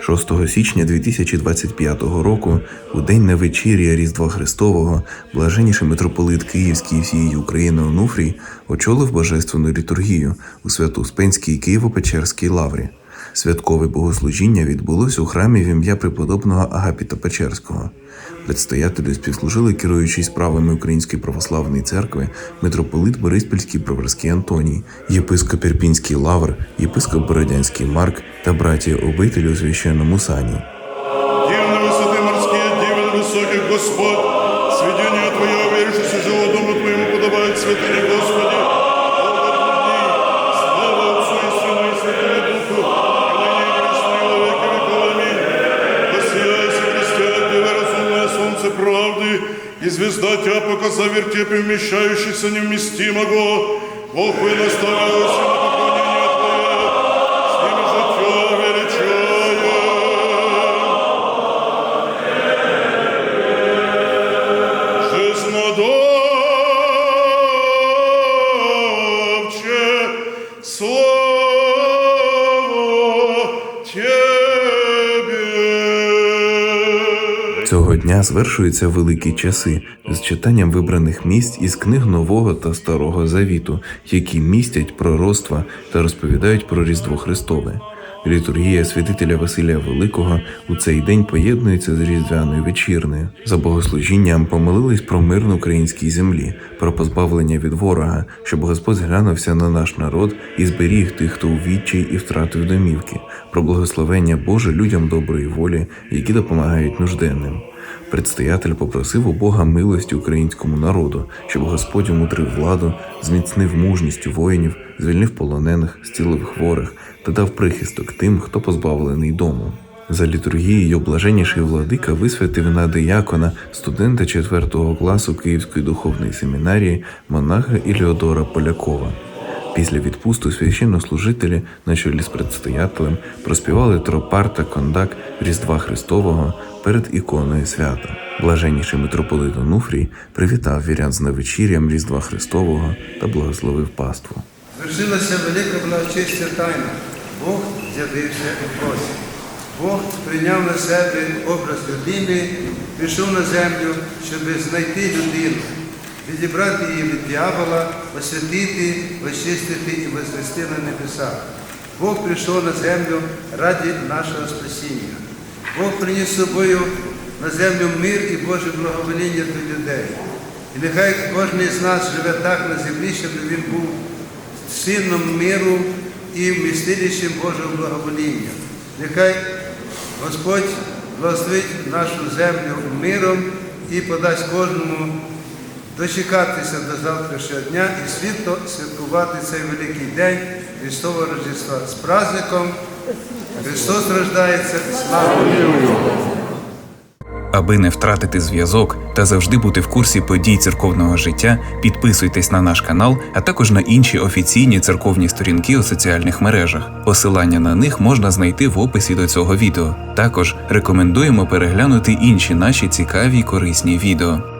6 січня 2025 року, у день на вечір'я Різдва Христового, блаженніший митрополит Київський і всієї України Онуфрій очолив божественну літургію у Свято-Успенській Києво-Печерській лаврі. Святкове богослужіння відбулось у храмі в ім'я преподобного Агапіта Печерського. Предстоятелю співслужили керуючий справами Української православної церкви митрополит Бориспільський Броварський Антоній, єпископ Ірпінський Лавр, єпископ Бородянський Марк та братія обителі у священному сані. Дивно высоты морские, дивен высоких Господь. Сведения Твое, уверившись жило дому Твоему, подобает святыне Господи. И звезда Тя показа вертепе, вмещающийся невместимого. Бог вы наставился на Цього дня звершуються великі часи з читанням вибраних місць із книг Нового та Старого Завіту, які містять пророцтва та розповідають про Різдво Христове. Літургія святителя Василія Великого у цей день поєднується з різдвяною вечірнею. За богослужінням помолились про мир на українській землі, про позбавлення від ворога, щоб Господь глянувся на наш народ і зберіг тих, хто у відчай і втратив домівки, про благословення Боже людям доброї волі, які допомагають нужденним. Предстоятель попросив у Бога милості українському народу, щоб Господь умудрив владу, зміцнив мужність воїнів, звільнив полонених, зцілив хворих та дав прихисток тим, хто позбавлений дому. За літургією блаженніший владика висвятив на диякона студента 4 класу Київської духовної семінарії монаха Іліодора Полякова. Після відпусту священнослужителі на чолі з предстоятелем проспівали тропар та кондак Різдва Христового перед іконою свята. Блаженніший митрополит Онуфрій привітав вірян з навечір'ям Різдва Христового та благословив паству. Звершилася велика благочестя тайна. Бог з'явився у плоті. Бог прийняв на себе образ людини, пішов на землю, щоб знайти людину, відібрати її від дьявола, освятити, очистити і возвести на небеса. Бог прийшов на землю раді нашого спасіння. Бог приніс з собою на землю мир і Боже благовоління до людей. І нехай кожен з нас живе так на землі, щоб він був сином миру і вмістилищем Божого благовоління. Нехай Господь благословить нашу землю миром і подасть кожному дочекатися до завтрашнього дня і світло святкувати цей великий день Христового Рождества з праздником. Христос рождається, слава Богу! Аби не втратити зв'язок та завжди бути в курсі подій церковного життя, підписуйтесь на наш канал, а також на інші офіційні церковні сторінки у соціальних мережах. Посилання на них можна знайти в описі до цього відео. Також рекомендуємо переглянути інші наші цікаві й корисні відео.